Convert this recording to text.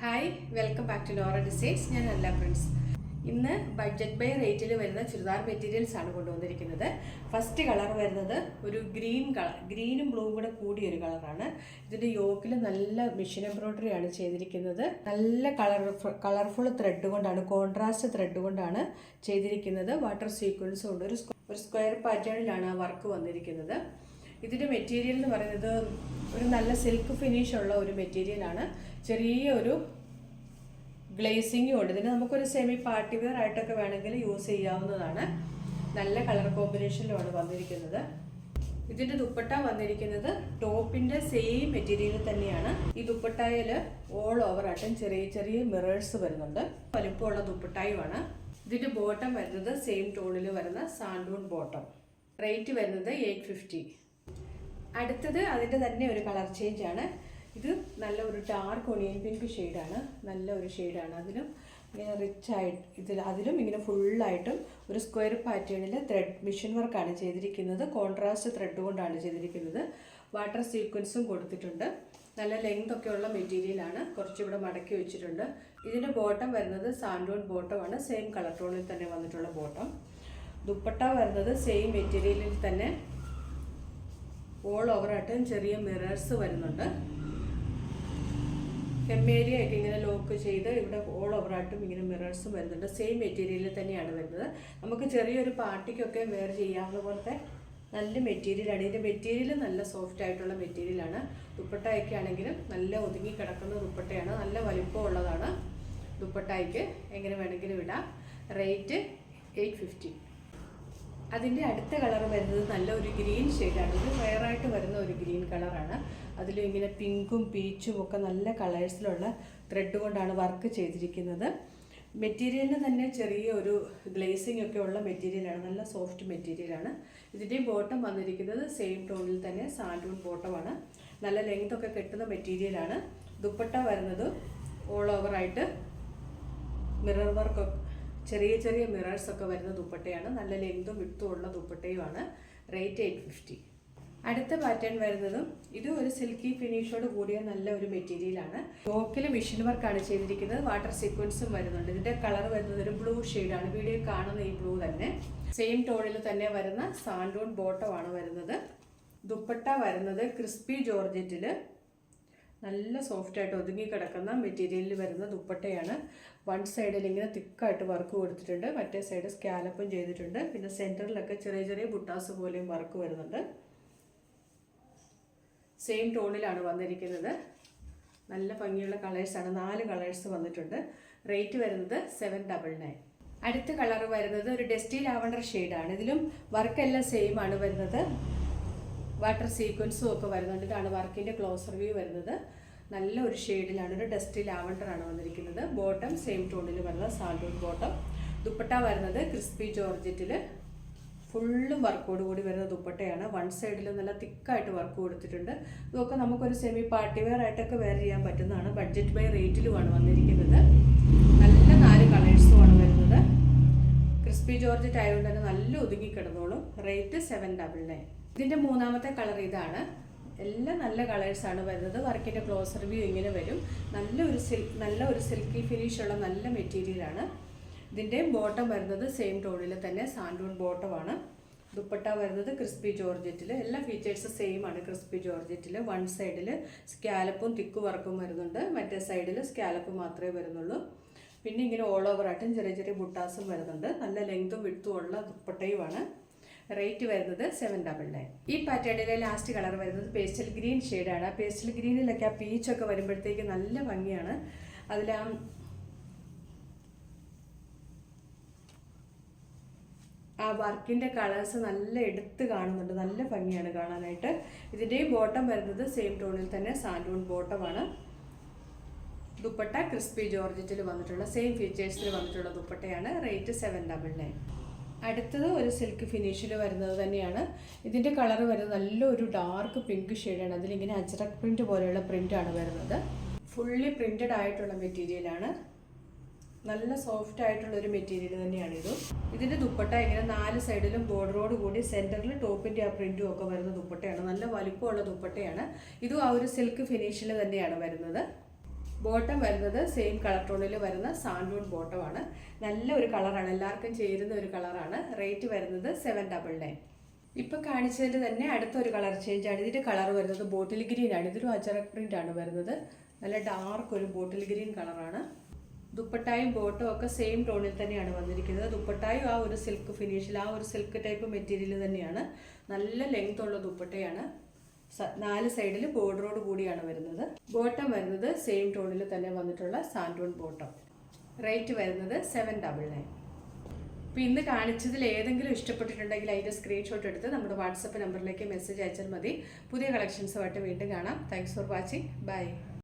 Hi welcome back to Lora designs ഞാൻ അല്ല Prince ഇന്ന് ബഡ്ജറ്റ് ബൈ റേറ്റിൽ വരുന്ന ചുരിദാർ മെറ്റീരിയൽസ് ആണ് കൊണ്ടുവന്നിരിക്കുന്നത്. ഫസ്റ്റ് കളർ വരുന്നത് ഒരു ഗ്രീൻ കളർ ഗ്രീനും ബ്ലൂവും കൂടെ കൂടിയ ഒരു കളറാണ് ഇതിന്റെ യോക്കിൽ നല്ല മെഷീൻ എംബ്രോയ്ഡറി ആണ് ചെയ്തിരിക്കുന്നത്. നല്ല കളർ കളർഫുൾ ത്രെഡ് കൊണ്ടാണ് കോൺട്രാസ്റ്റ് ത്രെഡ് കൊണ്ടാണ് ചെയ്തിരിക്കുന്നത്. വാട്ടർ സീക്വൻസും ഉണ്ട് ഒരു ഒരു സ്ക്വയർ പാറ്റേണിലാണ് ആ വർക്ക് വന്നിരിക്കുന്നത്. ഇതിന്റെ മെറ്റീരിയൽ എന്ന് പറയുന്നത് ഒരു നല്ല സിൽക്ക് ഫിനിഷ് ഉള്ള ഒരു മെറ്റീരിയലാണ് ചെറിയ ഒരു ഉണ്ട്. ഇതിന് നമുക്കൊരു സെമി പാർട്ടി വെയർ ആയിട്ടൊക്കെ വേണമെങ്കിൽ യൂസ് ചെയ്യാവുന്നതാണ്. നല്ല കളർ കോമ്പിനേഷനിലാണ് വന്നിരിക്കുന്നത്. ഇതിന്റെ ദുപ്പട്ട വന്നിരിക്കുന്നത് ടോപ്പിന്റെ സെയിം മെറ്റീരിയൽ തന്നെയാണ്. ഈ ദുപ്പട്ടായിൽ ഓൾ ഓവർ ആയിട്ടും ചെറിയ ചെറിയ മിറേഴ്സ് വരുന്നുണ്ട്. വലിപ്പമുള്ള ദുപ്പട്ടായുമാണ്. ഇതിന്റെ ബോട്ടം വരുന്നത് സെയിം ടോണിൽ വരുന്ന സാൻഡൂൺ ബോട്ടം റേറ്റ് വരുന്നത് എയ്റ്റ് ഫിഫ്റ്റി അടുത്തത് അതിന്റെ തന്നെ ഒരു കളർ ചേഞ്ച് ആണ്. ഇത് നല്ല ഒരു ഡാർക്ക് ഒണിയൻ പിങ്ക് ഷെയ്ഡാണ് നല്ല ഒരു ഷെയ്ഡാണ് അതിലും ഇങ്ങനെ റിച്ച് ആയിട്ട് ഇതിൽ അതിലും ഇങ്ങനെ ഫുള്ളായിട്ടും ഒരു സ്ക്വയർ പാറ്റേണിൽ ത്രെഡ് മിഷൻ വർക്കാണ് ചെയ്തിരിക്കുന്നത്. കോൺട്രാസ്റ്റ് ത്രെഡ് കൊണ്ടാണ് ചെയ്തിരിക്കുന്നത്. വാട്ടർ സീക്വൻസും കൊടുത്തിട്ടുണ്ട്. നല്ല ലെങ്ത് ഉള്ള മെറ്റീരിയലാണ് കുറച്ചിവിടെ മടക്കി വെച്ചിട്ടുണ്ട്. ഇതിന്റെ ബോട്ടം വരുന്നത് സാൻഡോൺ ബോട്ടമാണ് സെയിം കളർ ടോണിൽ തന്നെ വന്നിട്ടുള്ള ബോട്ടം ദുപ്പട്ട വരുന്നത് സെയിം മെറ്റീരിയലിൽ തന്നെ ഓൾ ഓവറായിട്ടും ചെറിയ മിറേഴ്സ് വരുന്നുണ്ട്. ഹെമ്മേരിയ ഒക്കെ ഇങ്ങനെ ലോക്ക് ചെയ്ത് ഇവിടെ ഓൾ ഓവറായിട്ടും ഇങ്ങനെ മിറേഴ്സും വരുന്നുണ്ട്. സെയിം മെറ്റീരിയലിൽ തന്നെയാണ് വരുന്നത്. നമുക്ക് ചെറിയൊരു പാർട്ടിക്കൊക്കെ വെയർ ചെയ്യാവുന്ന പോലത്തെ നല്ല മെറ്റീരിയലാണ് ഇതിന്റെ മെറ്റീരിയൽ നല്ല സോഫ്റ്റ് ആയിട്ടുള്ള മെറ്റീരിയലാണ് ദുപ്പട്ടയൊക്കെ ആണെങ്കിലും നല്ല ഒതുങ്ങി കിടക്കുന്ന ദുപ്പട്ടയാണ്. നല്ല വലിപ്പമുള്ളതാണ് ദുപ്പട്ടയ്ക്ക്. എങ്ങനെ വേണമെങ്കിലും ഇടാം. റേറ്റ് എയ്റ്റ് ഫിഫ്റ്റി അതിന്റെ അടുത്ത കളർ വരുന്നത് നല്ല ഒരു ഗ്രീൻ ഷെയ്ഡാണ് ഇത് റയറായിട്ട് വരുന്ന ഒരു ഗ്രീൻ കളറാണ് അതിലും ഇങ്ങനെ പിങ്കും പീച്ചും ഒക്കെ നല്ല കളേഴ്സിലുള്ള ത്രെഡ് കൊണ്ടാണ് വർക്ക് ചെയ്തിരിക്കുന്നത്. മെറ്റീരിയലിന് തന്നെ ചെറിയ ഒരു ഗ്ലേസിംഗ് ഒക്കെ ഉള്ള മെറ്റീരിയലാണ് നല്ല സോഫ്റ്റ് മെറ്റീരിയലാണ് ഇതിന്റെയും ബോട്ടം വന്നിരിക്കുന്നത് സെയിം ടോണിൽ തന്നെ സാൻഡൂൺ ബോട്ടമാണ് നല്ല ലെങ്ത് ഒക്കെ കിട്ടുന്ന മെറ്റീരിയലാണ് ദുപ്പട്ട വരുന്നത് ഓൾ ഓവറായിട്ട് മിറർ വർക്ക് ചെറിയ ചെറിയ മിറേഴ്സ് ഒക്കെ വരുന്ന ദുപ്പട്ടയാണ്. നല്ല ലെങ്തും വിട്ടും ഉള്ള ദുപ്പട്ടയുമാണ്. റേറ്റ് എയ്റ്റ് ഫിഫ്റ്റി അടുത്ത പാറ്റേൺ വരുന്നതും ഇത് ഒരു സിൽക്കി ഫിനിഷോട് കൂടിയ നല്ല ഒരു മെറ്റീരിയലാണ് ടോക്കിൽ മെഷീൻ വർക്കാണ് ചെയ്തിരിക്കുന്നത്. വാട്ടർ സീക്വൻസും വരുന്നുണ്ട്. ഇതിന്റെ കളർ വരുന്നത് ഒരു ബ്ലൂ ഷെയ്ഡാണ് വീഡിയോ കാണുന്ന ഈ ബ്ലൂ തന്നെ. സെയിം ടോണിൽ തന്നെ വരുന്ന സാൻഡൂൺ ആണ് വരുന്നത്. ദുപ്പട്ട വരുന്നത് ക്രിസ്പി ജോർജറ്റിൽ നല്ല സോഫ്റ്റ് ആയിട്ട് ഒതുങ്ങി കിടക്കുന്ന മെറ്റീരിയലിൽ വരുന്ന ദുപ്പട്ടയാണ്. വൺ സൈഡിൽ ഇങ്ങനെ തിക്കായിട്ട് വർക്ക് കൊടുത്തിട്ടുണ്ട്. മറ്റേ സൈഡ് സ്കാലപ്പും ചെയ്തിട്ടുണ്ട്. പിന്നെ സെന്ററിലൊക്കെ ചെറിയ ചെറിയ ബുട്ടാസ് പോലെയും വർക്ക് വരുന്നുണ്ട്. സെയിം ടോണിലാണ് വന്നിരിക്കുന്നത്. നല്ല ഭംഗിയുള്ള കളേഴ്സാണ് നാല് കളേഴ്സ് വന്നിട്ടുണ്ട്. റേറ്റ് വരുന്നത് സെവൻ ഡബിൾ നയൻ അടുത്ത കളർ വരുന്നത് ഒരു ഡെസ്റ്റി ലാവണ്ടർ ഷെയ്ഡാണ് ഇതിലും വർക്കെല്ലാം സെയിം ആണ് വരുന്നത്. വാട്ടർ സീക്വൻസും ഒക്കെ വരുന്നുണ്ട്. ഇതാണ് വർക്കിന്റെ ക്ലോസർ വ്യൂ വരുന്നത്. നല്ല ഒരു ഷെയ്ഡിലാണ് ഒരു ഡസ്റ്റി ലാവണ്ടർ ആണ് വന്നിരിക്കുന്നത്. ബോട്ടം സെയിം ടോണിൽ വരുന്ന സാൽഡൂൺ ബോട്ടം ദുപ്പട്ട വരുന്നത് ക്രിസ്പി ജോർജറ്റിൽ ഫുള്ളും വർക്കോട് കൂടി വരുന്ന ദുപ്പട്ടയാണ്. വൺ സൈഡിൽ നല്ല തിക്കായിട്ട് വർക്ക് കൊടുത്തിട്ടുണ്ട്. ഇതൊക്കെ നമുക്കൊരു സെമി പാർട്ടി വെയർ ആയിട്ടൊക്കെ വെയർ ചെയ്യാൻ പറ്റുന്നതാണ്. ബഡ്ജറ്റ് ബൈ റേറ്റിലുമാണ് വന്നിരിക്കുന്നത്. നല്ല നാല് കളേഴ്സുമാണ് വരുന്നത്. ക്രിസ്പി ജോർജറ്റ് ആയതുകൊണ്ട് തന്നെ നല്ല ഒതുങ്ങി കിടന്നോളും. റേറ്റ് സെവൻ ഡബിൾ നയൻ ഇതിന്റെ മൂന്നാമത്തെ കളർ ഇതാണ്. എല്ലാം നല്ല കളേഴ്സാണ് വരുന്നത്. വർക്കിന്റെ ക്ലോസർ വ്യൂ ഇങ്ങനെ വരും. നല്ല ഒരു സിൽ നല്ല ഒരു സിൽക്കി ഫിനിഷുള്ള നല്ല മെറ്റീരിയലാണ് ഇതിന്റെ ബോട്ടം വരുന്നത് സെയിം ടോണിൽ തന്നെ സാൻഡൂൺ ബോട്ടമാണ് ദുപ്പട്ട വരുന്നത് ക്രിസ്പി ജോർജറ്റിൽ എല്ലാ ഫീച്ചേഴ്സും സെയിം ആണ് ക്രിസ്പി ജോർജറ്റിൽ വൺ സൈഡിൽ സ്കാലപ്പും തിക്ക് വർക്കും വരുന്നുണ്ട്. മറ്റേ സൈഡിൽ സ്കാലപ്പ് മാത്രമേ വരുന്നുള്ളൂ. പിന്നെ ഇങ്ങനെ ഓൾ ഓവർ ആയിട്ടും ചെറിയ ചെറിയ ബുട്ടാസും വരുന്നുണ്ട്. നല്ല ലെങ്തും വിടുത്തും ഉള്ള ദുപ്പട്ടയുമാണ് റേറ്റ് വരുന്നത് സെവൻ ഡബിൾ നയൻ ഈ പാറ്റേണിലെ ലാസ്റ്റ് കളർ വരുന്നത് പേസ്റ്റൽ ഗ്രീൻ ഷെയ്ഡാണ് പേസ്റ്റൽ ഗ്രീനിലൊക്കെ ആ പീച്ചൊക്കെ വരുമ്പോഴത്തേക്ക് നല്ല ഭംഗിയാണ്. അതിൽ ആ ആ വർക്കിന്റെ കളേഴ്സ് നല്ല എടുത്ത് കാണുന്നുണ്ട്. നല്ല ഭംഗിയാണ് കാണാനായിട്ട്. ഇതിന്റെയും ബോട്ടം വരുന്നത് സെയിം ടോണിൽ തന്നെ സാൻഡൂൺ ബോട്ടമാണ് ദുപ്പട്ട ക്രിസ്പി ജോർജറ്റിൽ വന്നിട്ടുള്ള സെയിം ഫീച്ചേഴ്സിൽ വന്നിട്ടുള്ള ദുപ്പട്ടയാണ്. Rate seven double nine. അടുത്തത് ഒരു സിൽക്ക് ഫിനിഷിൽ വരുന്നത് തന്നെയാണ്. ഇതിന്റെ കളർ വരുന്നത് നല്ലൊരു ഡാർക്ക് പിങ്ക് ഷെയ്ഡാണ്. അതിലിങ്ങനെ അജ്രക് പ്രിന്റ് പോലെയുള്ള പ്രിന്റാണ് വരുന്നത്. ഫുള്ളി പ്രിന്റഡ് ആയിട്ടുള്ള മെറ്റീരിയലാണ് നല്ല സോഫ്റ്റ് ആയിട്ടുള്ള ഒരു മെറ്റീരിയൽ തന്നെയാണ് ഇത്. ഇതിന്റെ ദുപ്പട്ട ഇങ്ങനെ നാല് സൈഡിലും ബോർഡറോട് കൂടി സെന്ററിൽ ടോപ്പിന്റെ ആ പ്രിന്റും ഒക്കെ വരുന്ന ദുപ്പട്ടയാണ്. നല്ല വലിപ്പമുള്ള ദുപ്പട്ടയാണ്. ഇതും ആ ഒരു സിൽക്ക് ഫിനിഷിൽ തന്നെയാണ് വരുന്നത്. ബോട്ടം വരുന്നത് സെയിം കളർ ടോണിൽ വരുന്ന സാൻഡൂൺ ബോട്ടമാണ് നല്ല ഒരു കളറാണ് എല്ലാവർക്കും ചേരുന്ന ഒരു കളറാണ് റേറ്റ് വരുന്നത് സെവൻ ഡബിൾ നയൻ ഇപ്പൊ കാണിച്ചതിൽ തന്നെ അടുത്തൊരു കളർ ചേഞ്ച് ആണ്. ഇതിന്റെ കളർ വരുന്നത് ബോട്ടിൽ ഗ്രീൻ ആണ്. ഇതൊരു അജറക് പ്രിന്റ് ആണ് വരുന്നത്. നല്ല ഡാർക്ക് ഒരു ബോട്ടിൽ ഗ്രീൻ കളറാണ് ദുപ്പട്ടായും ബോട്ടും ഒക്കെ സെയിം ടോണിൽ തന്നെയാണ് വന്നിരിക്കുന്നത്. ദുപ്പട്ടായും ആ ഒരു സിൽക്ക് ഫിനിഷിൽ ആ ഒരു സിൽക്ക് ടൈപ്പ് മെറ്റീരിയൽ തന്നെയാണ്. നല്ല ലെങ്ത് ഉള്ള ദുപ്പട്ടയാണ്. നാല് സൈഡിൽ ബോർഡറോട് കൂടിയാണ് വരുന്നത്. ബോട്ടം വരുന്നത് സെയിം ടോണിൽ തന്നെ വന്നിട്ടുള്ള സാൻഡോൺ ബോട്ടം. റേറ്റ് വരുന്നത് സെവൻ ഡബിൾ നയൻ അപ്പോൾ ഇന്ന് കാണിച്ചതിൽ ഏതെങ്കിലും ഇഷ്ടപ്പെട്ടിട്ടുണ്ടെങ്കിൽ അതിന്റെ സ്ക്രീൻഷോട്ട് എടുത്ത് നമ്മുടെ വാട്സപ്പ് നമ്പറിലേക്ക് മെസ്സേജ് അയച്ചാൽ മതി. പുതിയ കളക്ഷൻസുമായിട്ട് വീണ്ടും കാണാം. Thanks for watching bye